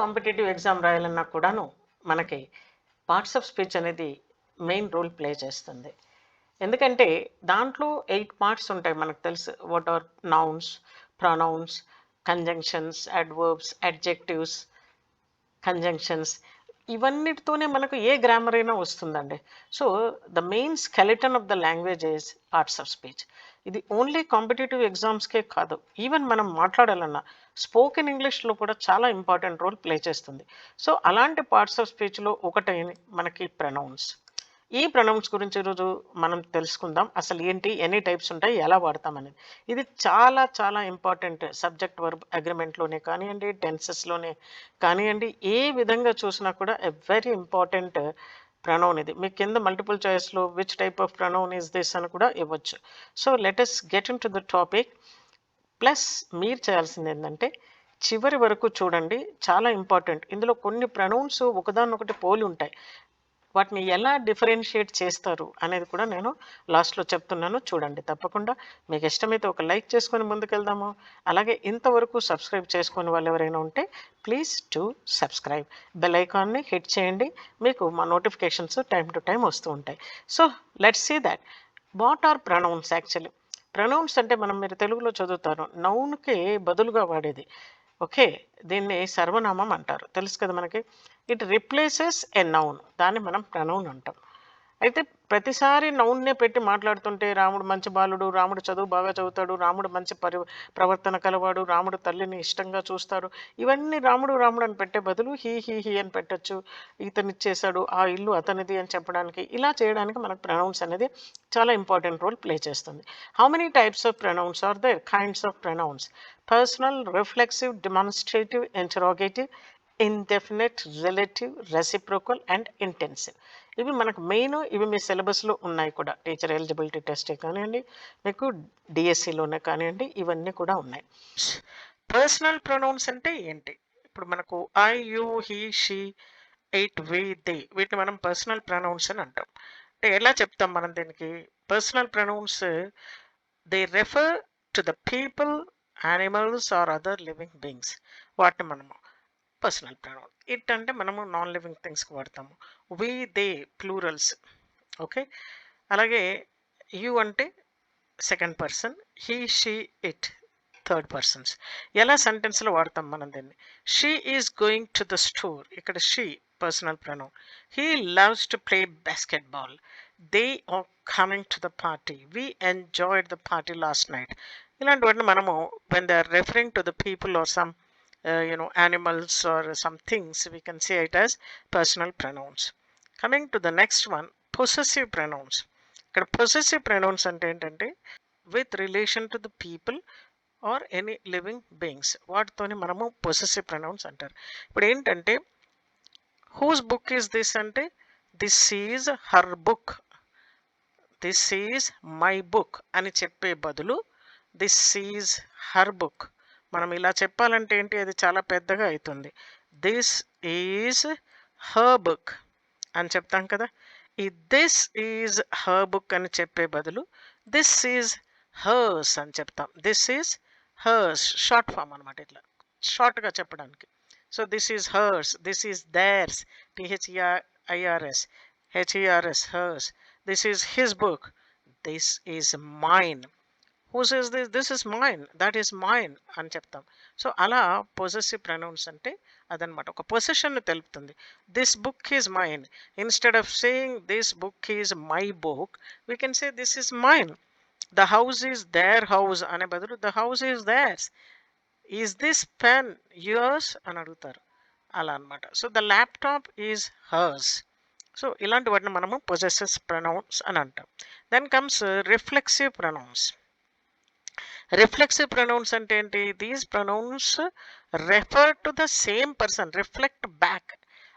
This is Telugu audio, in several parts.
కాంపిటేటివ్ ఎగ్జామ్ రాయాలన్నా కూడాను మనకి పార్ట్స్ ఆఫ్ స్పీచ్ అనేది మెయిన్ రోల్ ప్లే చేస్తుంది. ఎందుకంటే దాంట్లో ఎయిట్ పార్ట్స్ ఉంటాయి మనకు తెలుసు. What are nouns pronouns conjunctions adverbs adjectives conjunctions ఇవన్నిటితోనే మనకు ఏ గ్రామర్ అయినా వస్తుందండి. So the main skeleton of the language is parts of speech ఇది ఓన్లీ కాంపిటేటివ్ ఎగ్జామ్స్కే కాదు. ఈవెన్ మనం మాట్లాడాలన్నా స్పోకెన్ ఇంగ్లీష్లో కూడా చాలా ఇంపార్టెంట్ రోల్ ప్లే చేస్తుంది. సో అలాంటి పార్ట్స్ ఆఫ్ స్పీచ్లో ఒకటి మనకి ప్రనౌన్స్ ఈ ప్రొనౌన్స్ గురించి ఈరోజు మనం తెలుసుకుందాం. అసలు ఏంటి ఎన్ని టైప్స్ ఉంటాయి ఎలా వాడతాం అనేది. ఇది చాలా చాలా ఇంపార్టెంట్ సబ్జెక్ట్ వర్బ్ అగ్రిమెంట్లోనే కానివ్వండి టెన్సెస్లోనే కానివ్వండి ఏ విధంగా చూసినా కూడా ఎ వెరీ ఇంపార్టెంట్ ప్రణౌన్ ఇది మీ కింద multiple చాయిస్లో which type of pronoun is this అని కూడా ఇవ్వచ్చు. So let's get into the topic plus మీరు చేయాల్సింది ఏంటంటే చివరి వరకు చూడండి. చాలా ఇంపార్టెంట్ ఇందులో కొన్ని ప్రణౌన్స్ ఒకదాన్నొకటి పోలి ఉంటాయి. వాటిని ఎలా డిఫరెన్షియేట్ చేస్తారు అనేది కూడా నేను లాస్ట్లో చెప్తున్నాను. చూడండి తప్పకుండా మీకు ఇష్టమైతే ఒక లైక్ చేసుకొని ముందుకెళ్దాము. అలాగే ఇంతవరకు సబ్స్క్రైబ్ చేసుకుని వాళ్ళు ఎవరైనా ఉంటే ప్లీజ్ టు సబ్స్క్రైబ్. బెల్ ఐకాన్ని హిట్ చేయండి. మీకు మా నోటిఫికేషన్స్ టైం టు టైం వస్తూ ఉంటాయి. So let's see that what are pronouns actually? Pronouns అంటే మనం మీరు తెలుగులో చదువుతారు నౌన్కి బదులుగా వాడేది. ఓకే. దీన్ని సర్వనామం అంటారు. తెలుసు కదా మనకి? It replaces a noun. దాన్ని మనం ప్రనౌన్ అంటాం. అయితే ప్రతిసారి నౌన్నే పెట్టి మాట్లాడుతుంటే రాముడు మంచి బాలుడు రాముడు చదువు బాగా చదువుతాడు రాముడు మంచి పరి ప్రవర్తన కలవాడు రాముడు తల్లిని ఇష్టంగా చూస్తాడు. ఇవన్నీ రాముడు రాముడు అని పెట్టే బదులు హీ హీ హీ అని పెట్టచ్చు. ఇతను ఇచ్చేసాడు ఆ ఇల్లు అతనిది అని చెప్పడానికి. ఇలా చేయడానికి మనకు ప్రనౌన్స్ అనేది చాలా ఇంపార్టెంట్ రోల్ ప్లే చేస్తుంది. How many types of pronouns are there kinds of pronouns personal reflexive demonstrative interrogative definite relative reciprocal and intensive ఇవి మనకు మెయిన్ ఇవి మీ సిలబస్లో ఉన్నాయి కూడా. టీచర్ ఎలిజిబిలిటీ టెస్టే కానివ్వండి మీకు డిఎస్సిలోనే కానివ్వండి ఇవన్నీ కూడా ఉన్నాయి. పర్సనల్ ప్రొనౌన్స్ అంటే ఏంటి? ఇప్పుడు మనకు I you he she it we they వీటిని మనం పర్సనల్ ప్రొనౌన్స్ అని అంటాం. అంటే ఎలా చెప్తాం మనం దీనికి? Personal pronouns they refer to the people animals or other living beings. వాటిని మనము పర్సనల్ ప్రొనౌన్ ఇట్ అంటే మనము నాన్ లివింగ్ థింగ్స్కి వాడతాము. వి దే ప్లూరల్స్ ఓకే అలాగే యు అంటే second person he she it third persons ఎలా సెంటెన్స్లో వాడతాం మనం దీన్ని? She is going to the store ఇక్కడ she personal pronoun he loves to play basketball they are coming to the party we enjoyed the party last night ఇలాంటి వాటిని మనము when they are referring to the people or some you know animals or some or we can we it as personal pronouns coming to the next one possessive pronouns ఇక్కడ పొసెసివ్ ప్రొనౌన్స్ అంటే ఏంటంటే with relation to the people or any living beings వాటితోని మనము పొసెసివ్ ప్రొనౌన్స్ అంటారు. ఇప్పుడు ఏంటంటే హూస్ బుక్ ఈజ్ దిస్ అంటే this is her book this is my book అని చెప్పే బదులు దిస్ ఈజ్ హర్ బుక్ మనం ఇలా చెప్పాలంటే ఏంటి అది చాలా పెద్దగా అవుతుంది. దిస్ ఈజ్ హర్ బుక్ అని చెప్తాం కదా. ఈ దిస్ ఈజ్ హర్ బుక్ అని చెప్పే బదులు దిస్ ఈజ్ హర్స్ అని చెప్తాం. This is hers. Short form అనమాట ఇట్లా. షార్ట్గా చెప్పడానికి. So this is hers. This is theirs T H E R I R S H E R S hers. This is his book. This is mine. Who says this this is mine that is mine అని చెప్తాం. సో అలా పొజెసివ్ ప్రనౌన్స్ అంటే అదనమాట. ఒక పొజిషన్ను తెలుపుతుంది. This book is mine instead of saying this book is my book we can say this is mine the house is their house అనే బదులు the house is theirs is this pen yours అని అడుగుతారు. అలా అనమాట so the laptop is hers so ఇలాంటి వాటిని మనము పొజెసెస్ ప్రొనౌన్స్ అని అంటాం. Then comes reflexive pronouns reflexive pronouns అంటే ఏంటి? These pronouns refer to the same person reflect back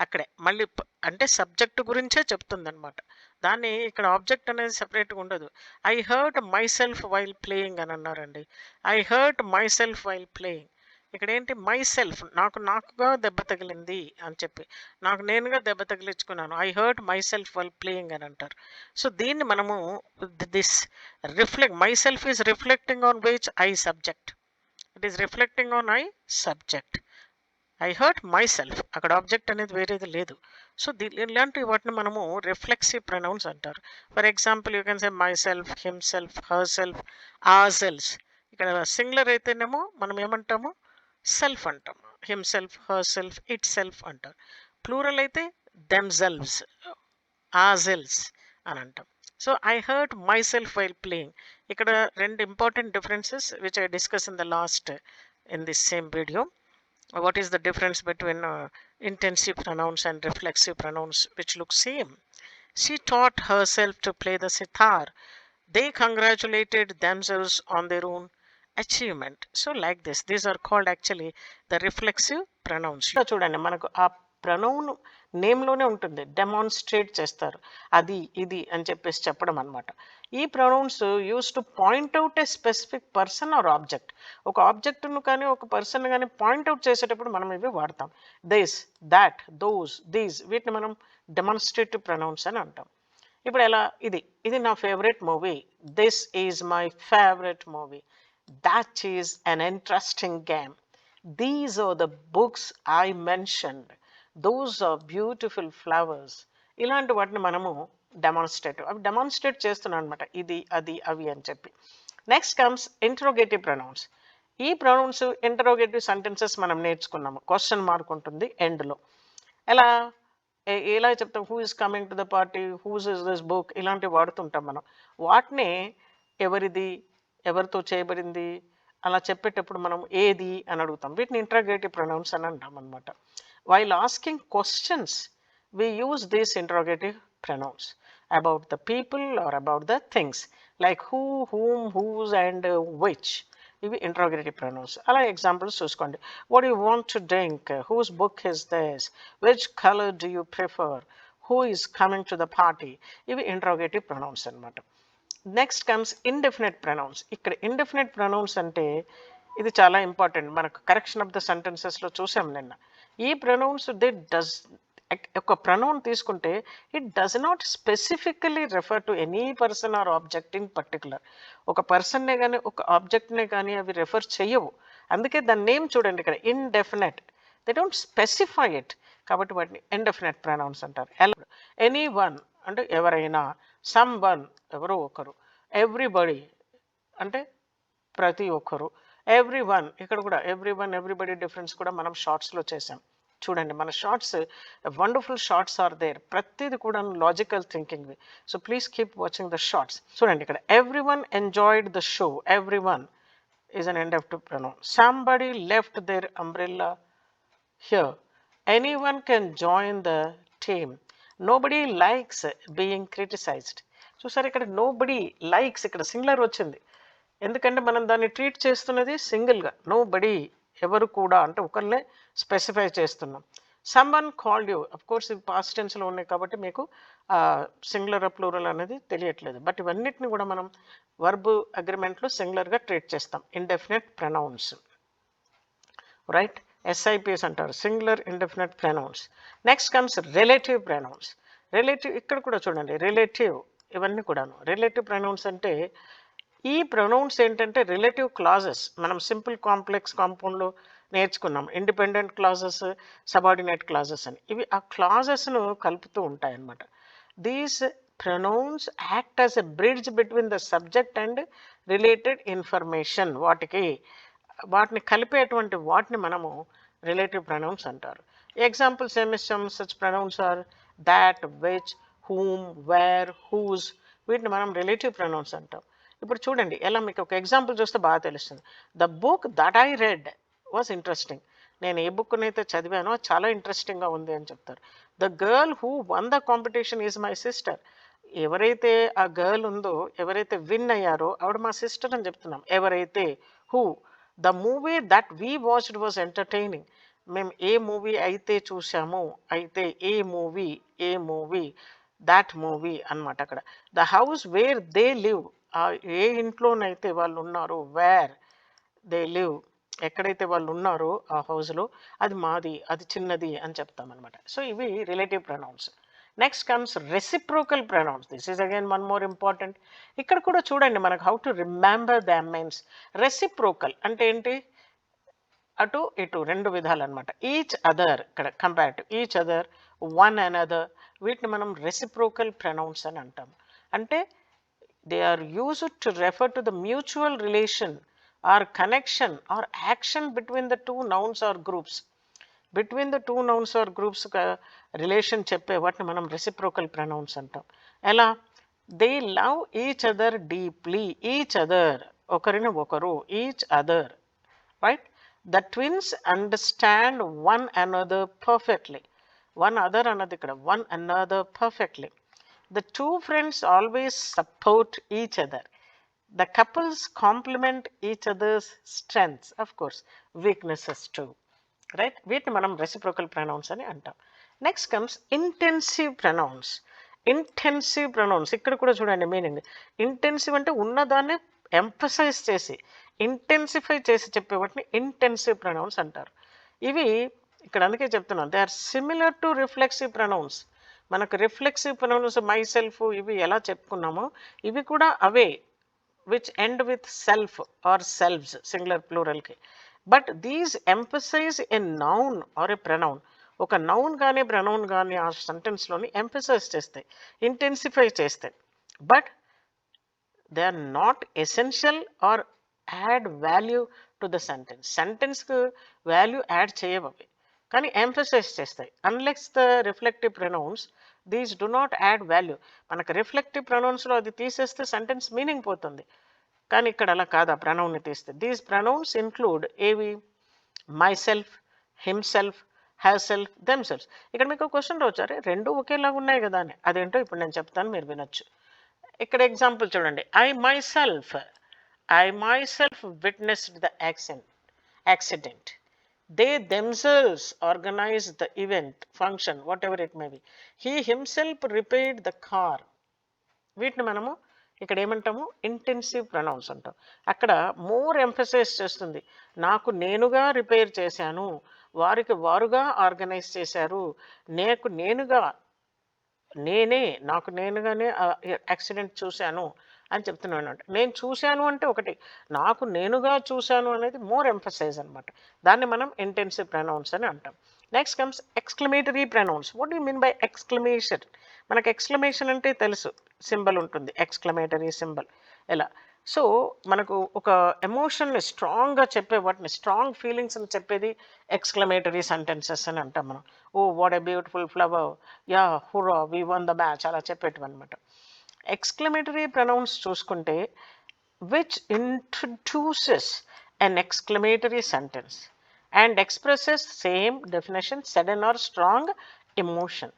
అక్కడే. మళ్ళీ అంటే సబ్జెక్ట్ గురించే చెప్తుంది అనమాట దాన్ని ఇక్కడ ఆబ్జెక్ట్ అనేది సెపరేట్గా ఉండదు. I hurt myself while playing అని అన్నారండి. I hurt myself while playing ఇక్కడ ఏంటి మై సెల్ఫ్. నాకు నాకుగా దెబ్బ తగిలింది అని చెప్పి. నాకు నేనుగా దెబ్బ తగిలించుకున్నాను. I hurt myself while playing అని అంటారు. సో దీన్ని మనము this reflect myself is reflecting on which I subject. It is reflecting on I subject. I hurt myself. అక్కడ ఆబ్జెక్ట్ అనేది వేరేది లేదు. సో దీ ఇలాంటి వాటిని మనము రిఫ్లెక్సివ్ ప్రొనౌన్స్ అంటారు. For example you can say myself himself herself ఆ సెల్ఫ్ ఇక్కడ సింగులర్ అయితేనేమో మనం ఏమంటాము? సెల్ఫ్ అంటాం himself herself itself అంటారు ప్లూరల్ అయితే దెమ్ సెల్వ్స్ ఆ సెల్స్ అని అంటాం so I hurt myself while playing ఇక్కడ రెండు important differences which I discuss in the last in this same video what is the difference between uh, intensive pronouns and reflexive pronouns which look same she taught herself to play the sitar they congratulated themselves on their own achievement so like this these are called actually the reflexive pronouns. చూడండి మనకు ఆ ప్రొనౌన్ నేమ్లోనే ఉంటుంది. డెమాన్స్ట్రేట్ చేస్తారు. అది ఇది అని చెప్పేసి చెప్పడం అనమాట ఈ pronouns use to point out a specific person or object ఒక ఆబ్జెక్ట్ను కానీ ఒక పర్సన్ కానీ పాయింట్ అవుట్ చేసేటప్పుడు మనం ఇవి వాడతాం. దిస్ దాట్ దోస్ దీస్ వీటిని మనం డెమాన్స్ట్రేటివ్ ప్రొనౌన్స్ అని అంటాం. ఇప్పుడు ఎలా? ఇది ఇది నా favourite movie this is my favourite movie That is an interesting game these are the books I mentioned. Those are beautiful flowers ఇలాంటి వాటిని మనము డెమాన్స్ట్రేట్ అవి డెమాన్స్ట్రేట్ చేస్తున్నాం అనమాట ఇది అది అవి అని చెప్పి. నెక్స్ట్ కమ్స్ ఇంటరోగేటివ్ ప్రొనౌన్స్ ఈ ప్రొనౌన్స్ ఇంటరోగేటివ్ సెంటెన్సెస్ మనం నేర్చుకున్నాము. క్వశ్చన్ మార్క్ ఉంటుంది ఎండ్లో ఎలా? ఎలా చెప్తాం? Who is coming to the party whose is this book ఇలాంటివి వాడుతుంటాం మనం. వాటిని ఎవరిది? ఎవరితో చేయబడింది? అలా చెప్పేటప్పుడు మనం ఏది అని అడుగుతాం. వీటిని ఇంట్రాగేటివ్ ప్రొనౌన్స్ అని అంటాం అనమాట while asking questions we use these interrogative pronouns about the people or about the things like who whom whose and which ఇవి ఇంట్రాగేటివ్ ప్రొనౌన్స్ అలా ఎగ్జాంపుల్స్ చూసుకోండి. What you want to drink whose book is this which colour do you prefer who is coming to the party ఇవి ఇంట్రాగేటివ్ ప్రొనౌన్స్ అనమాట నెక్స్ట్ కమ్స్ ఇండెఫినెట్ ప్రొనౌన్స్ ఇక్కడ ఇండెఫినెట్ ప్రొనౌన్స్ అంటే ఇది చాలా ఇంపార్టెంట్ మనకు కరెక్షన్ ఆఫ్ ద సెంటెన్సెస్లో చూసాం నిన్న. ఈ ప్రొనౌన్స్ దే డస్ ఒక ప్రొనౌన్ తీసుకుంటే it does not specifically refer to any person or object in particular ఒక పర్సన్నే కానీ ఒక ఆబ్జెక్ట్నే కానీ అవి రెఫర్ చేయవు. అందుకే దాని నేమ్ చూడండి ఇక్కడ indefinite they don't specify it కాబట్టి వాటిని ఇండెఫినెట్ ప్రొనౌన్స్ అంటారు. ఎనీ వన్ అంటే ఎవరైనా సమ్ వన్ ఎవరో ఒకరు. ఎవ్రీబడి అంటే ప్రతి ఒక్కరు. ఎవ్రీ వన్ ఇక్కడ కూడా ఎవ్రీ వన్ ఎవ్రీబడి డిఫరెన్స్ కూడా మనం షార్ట్స్లో చేసాం చూడండి మన shorts wonderful shorts are there ప్రతిది కూడా logical thinking so please keep watching the shorts చూడండి ఇక్కడ everyone enjoyed the show everyone is an end of to pronoun somebody left there umbrella here anyone can join the team nobody likes being criticised చూసారు ఇక్కడ నోబడి లైక్స్ ఇక్కడ సింగులర్ వచ్చింది. ఎందుకంటే మనం దాన్ని ట్రీట్ చేస్తున్నది సింగిల్గా నో బడీ ఎవరు కూడా అంటే ఒకరినే స్పెసిఫై చేస్తున్నాం. Someone called you of course ఇవి పాస్ట్ టెన్స్లో ఉన్నాయి కాబట్టి మీకు సింగులర్ ప్లూరల్ అనేది తెలియట్లేదు. బట్ ఇవన్నిటిని కూడా మనం వర్బ్ అగ్రిమెంట్లో సింగులర్గా ట్రీట్ చేస్తాం. Indefinite pronouns right S I P S అంటారు. Singular indefinite pronouns next comes relative pronouns relative ఇక్కడ కూడా చూడండి. రిలేటివ్ ఇవన్నీ కూడాను. రిలేటివ్ ప్రెనౌన్స్ అంటే ఈ ప్రొనౌన్స్ ఏంటంటే రిలేటివ్ క్లాజెస్ మనం సింపుల్ కాంప్లెక్స్ కాంపౌండ్లో నేర్చుకున్నాం. ఇండిపెండెంట్ క్లాజెస్ సబార్డినేట్ క్లాజెస్ అని. ఇవి ఆ క్లాజెస్ను కలుపుతూ ఉంటాయి అన్నమాట these pronouns act as a bridge between the subject and related information వాటికి వాటిని కలిపేటువంటి వాటిని మనము రిలేటివ్ ప్రొనౌన్స్ అంటారు. Examples ఏమిస్తాం such pronouns are that which whom where whose వీటిని మనం రిలేటివ్ ప్రొనౌన్స్ అంటాం. ఇప్పుడు చూడండి ఎలా మీకు ఒక ఎగ్జాంపుల్ చూస్తే బాగా తెలుస్తుంది. The book that I read was interesting నేను ఏ బుక్ని అయితే చదివానో చాలా ఇంట్రెస్టింగ్గా ఉంది అని చెప్తారు. The girl who won the competition is my sister ఎవరైతే ఆ గర్ల్ ఉందో ఎవరైతే విన్ అయ్యారో ఆవిడ మా సిస్టర్ అని చెప్తున్నాం. ఎవరైతే who the movie that we watched was entertaining మేము ఏ మూవీ అయితే చూసామో అయితే ఏ మూవీ ఏ మూవీ దాట్ మూవీ అన్నమాట అక్కడ. The house where they live ఏ ఇంట్లోనైతే వాళ్ళు ఉన్నారో వేర్ దే లివ్ ఎక్కడైతే వాళ్ళు ఉన్నారో ఆ హౌస్లో అది మాది అది చిన్నది అని చెప్తామన్నమాట. సో ఇవి relative pronouns next comes reciprocal pronouns this is again one more important ఇక్కడ కూడా చూడండి మనకు how to remember the means reciprocal అంటే ఏంటి? అటు ఇటు రెండు విధాలు అనమాట ఈచ్ అదర్ ఇక్కడ comparative each other one and other వీటిని మనం రెసిప్రోకల్ ప్రొనౌన్స్ అని అంటాం. అంటే they are used to refer to the mutual relation or connection or action between the two nouns or groups between the two nouns or groups relation చెప్పే వాటిని మనం రెసిప్రోకల్ ప్రొనౌన్స్ అంటాం. ఎలా? They love each other deeply each other ఒకరిని ఒకరు each other right the twins understand one another perfectly one other అన్నది ఇక్కడ one another perfectly the two friends always support each other the couples complement each others strengths of course weaknesses too right వీటిని మనం రెసిప్రోకల్ ప్రొనౌన్స్ అని అంటాం. Next comes intensive pronouns intensive pronouns ఇక్కడ కూడా చూడండి మీనింగ్ ఇంటెన్సివ్ అంటే ఉన్నదాన్ని ఎంఫసైజ్ చేసి ఇంటెన్సిఫై చేసి చెప్పే వాటిని ఇంటెన్సివ్ ప్రనౌన్స్ అంటారు. ఇవి ఇక్కడ అందుకే చెప్తున్నాను. They are similar to reflexive pronouns మనకు రిఫ్లెక్సివ్ ప్రనౌన్స్ మై సెల్ఫ్ ఇవి ఎలా చెప్పుకున్నామో ఇవి కూడా అవే which end with self or selves singular ప్లూరల్కి but these emphasise a noun or a pronoun ఒక నౌన్ కానీ ప్రనౌన్ కానీ ఆ సెంటెన్స్లోని ఎంఫసైజ్ చేస్తాయి ఇంటెన్సిఫై చేస్తాయి. But they are not essential or add value to the sentence. సెంటెన్స్కు value add చేయవు అవి కానీ ఎంఫసైజ్ చేస్తాయి. Unlike the reflective pronouns these do not add value. మనకు రిఫ్లెక్టివ్ ప్రొనౌన్స్లో అది తీసేస్తే సెంటెన్స్ మీనింగ్ పోతుంది. కానీ ఇక్కడ అలా కాదు ఆ ప్రొనౌన్ని తీస్తే. దీస్ ప్రొనౌన్స్ ఇన్క్లూడ్ ఏవి? Myself himself herself themselves ఇక్కడ మీకు క్వశ్చన్ వచ్చారు రెండు ఒకేలాగా ఉన్నాయి కదా అని. అదేంటో ఇప్పుడు నేను చెప్తాను మీరు వినొచ్చు. ఇక్కడ ఎగ్జాంపుల్ చూడండి. I myself I myself witnessed the accident accident they themselves organise the event function whatever it may be he himself repaired the car వీటిని మనము ఇక్కడ ఏమంటాము? ఇంటెన్సివ్ ప్రొనౌన్స్ అంటాం. అక్కడ మోర్ ఎంఫసైజ్ చేస్తుంది. నాకు నేనుగా రిపేర్ చేశాను. వారికి వారుగా ఆర్గనైజ్ చేశారు. నాకు నేనుగా నేనే నాకు నేనుగానే యాక్సిడెంట్ చూశాను అని చెప్తున్నాను అంటే నేను చూశాను అంటే ఒకటి నాకు నేనుగా చూశాను అనేది మోర్ ఎంఫసైజ్ అనమాట దాన్ని మనం ఇంటెన్సివ్ ప్రనౌన్స్ అని అంటాం. Next comes exclamatory pronouns. What you mean by exclamation? మనకు ఎక్స్క్లమేషన్ అంటే తెలుసు సింబల్ ఉంటుంది ఎక్స్క్లమేటరీ సింబల్. ఎలా? సో మనకు ఒక ఎమోషన్ని స్ట్రాంగ్గా చెప్పే వాటిని స్ట్రాంగ్ ఫీలింగ్స్ అని చెప్పేది ఎక్స్క్లమేటరీ సెంటెన్సెస్ అని అంటాం మనం. ఓ what a beautiful flower. Yeah hurrah we won the match అలా చెప్పేటివి అనమాట ఎక్స్క్లమేటరీ ప్రొనౌన్స్ చూసుకుంటే which introduces an exclamatory sentence and expresses same definition sudden or strong emotion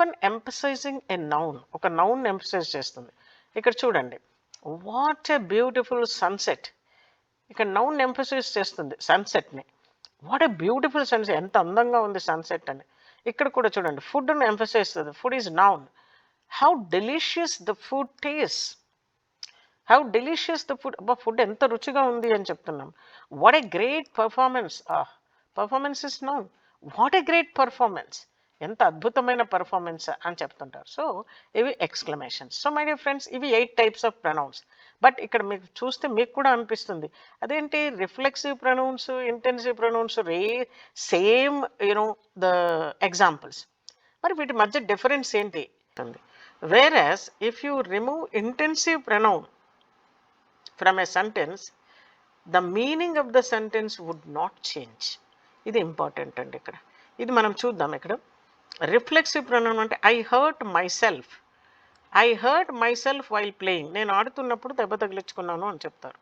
and emphasising a noun. ఒక నౌన్ ఎంపసైజ్ చేస్తుంది. ఇక్కడ చూడండి. వాట్ ఎ బ్యూటిఫుల్ సన్సెట్ ఇక్కడ నౌన్ ఎంఫసిస్ చేస్తుంది సన్సెట్ని వాట్ ఎ బ్యూటిఫుల్ సన్సెట్ ఎంత అందంగా ఉంది సన్సెట్ అని. ఇక్కడ కూడా చూడండి ఫుడ్ను ఎంఫసైజ్ చేస్తుంది. Food is noun how delicious the food taste how delicious the food అబ్బా ఫుడ్ ఎంత రుచిగా ఉంది అని చెప్తున్నాం. What a great performance performance is noun what a great performance ఎంత అద్భుతమైన పర్ఫార్మెన్స్ అని చెప్తుంటారు. సో ఇవి exclamations so my dear friends ఇవి eight types of pronouns but ఇక్కడ మీకు చూస్తే మీకు కూడా అనిపిస్తుంది. అదేంటి? Reflexive pronouns intensive pronouns are same you know the examples మరి వీటి మధ్య డిఫరెన్స్ ఏంటి? Whereas if you remove intensive pronoun from a sentence the meaning of the sentence would not change ఇది ఇంపార్టెంట్ అండి ఇక్కడ. ఇది మనం చూద్దాం ఇక్కడ. రిఫ్లెక్సివ్ ప్రొనౌన్ అంటే I hurt myself I hurt myself while playing. నేను ఆడుతున్నప్పుడు దెబ్బ తగిలించుకున్నాను అని చెప్తారు.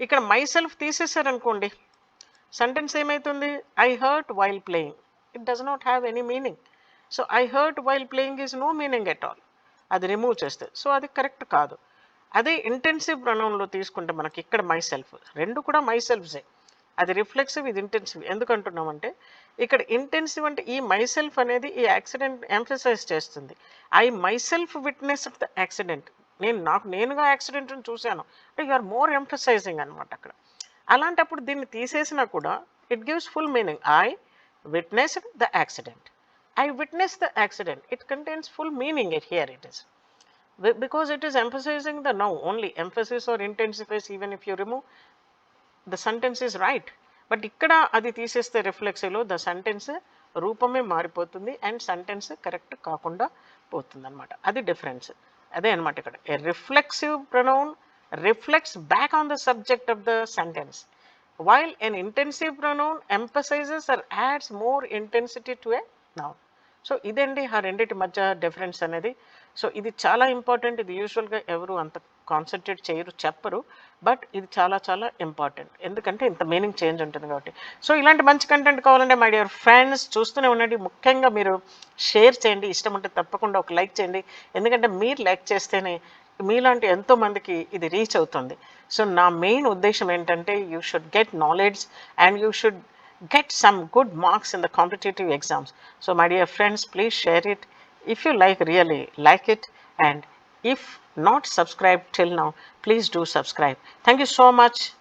ఇక్కడ మై సెల్ఫ్ తీసేశారనుకోండి సెంటెన్స్ ఏమవుతుంది I hurt while playing. It does not have any meaning so I hurt while playing is no meaning at all. అది రిమూవ్ చేస్తే. సో అది కరెక్ట్ కాదు. అదే ఇంటెన్సివ్ ప్రొనౌన్లో తీసుకుంటే మనకి ఇక్కడ మై సెల్ఫ్ రెండు కూడా మై సెల్ఫ్సే అది రిఫ్లెక్సివ్ ఇది ఇంటెన్సివ్ ఎందుకు అంటున్నామంటే ఇక్కడ ఇంటెన్సివ్ అంటే ఈ మై సెల్ఫ్ అనేది ఈ యాక్సిడెంట్ ఎంఫసైజ్ చేస్తుంది. I myself witness of the accident నేను నాకు నేనుగా యాక్సిడెంట్ని చూశాను. అంటే యు ఆర్ మోర్ ఎంఫసైజింగ్ అనమాట అక్కడ. అలాంటప్పుడు దీన్ని తీసేసినా కూడా it gives full meaning I witness the accident I witness the accident it contains full meaning it here it is because it is emphasizing the now. Only emphasis or intensifies even if you remove. The sentence is right but ఇక్కడ అది తీసేస్తే రిఫ్లెక్సివ్లో ద సెంటెన్స్ రూపమే మారిపోతుంది అండ్ సెంటెన్స్ కరెక్ట్ కాకుండా పోతుంది అనమాట అది డిఫరెన్స్ అదే అనమాట ఇక్కడ. A reflexive pronoun reflects back on the subject of the sentence while an intensive pronoun emphasizes or adds more intensity to a noun. So ఇదండి ఆ రెండింటి మధ్య డిఫరెన్స్ అనేది. సో ఇది చాలా ఇంపార్టెంట్ ఇది యూజువల్గా ఎవరు అంత కాన్సన్ట్రేట్ చేయరు చెప్పరు బట్ ఇది చాలా చాలా ఇంపార్టెంట్. ఎందుకంటే ఇంత మీనింగ్ చేంజ్ ఉంటుంది కాబట్టి. సో ఇలాంటి మంచి కంటెంట్ కావాలంటే మై డియర్ ఫ్రెండ్స్ చూస్తూనే ఉండండి. ముఖ్యంగా మీరు షేర్ చేయండి. ఇష్టం ఉంటే తప్పకుండా ఒక లైక్ చేయండి. ఎందుకంటే మీరు లైక్ చేస్తేనే మీలాంటి ఎంతో మందికి ఇది రీచ్ అవుతుంది. సో నా మెయిన్ ఉద్దేశం ఏంటంటే you should get knowledge and you should get some good marks in the competitive exams so my dear friends please share it If you like, really like it, and if not subscribed till now, please do subscribe. Thank you so much.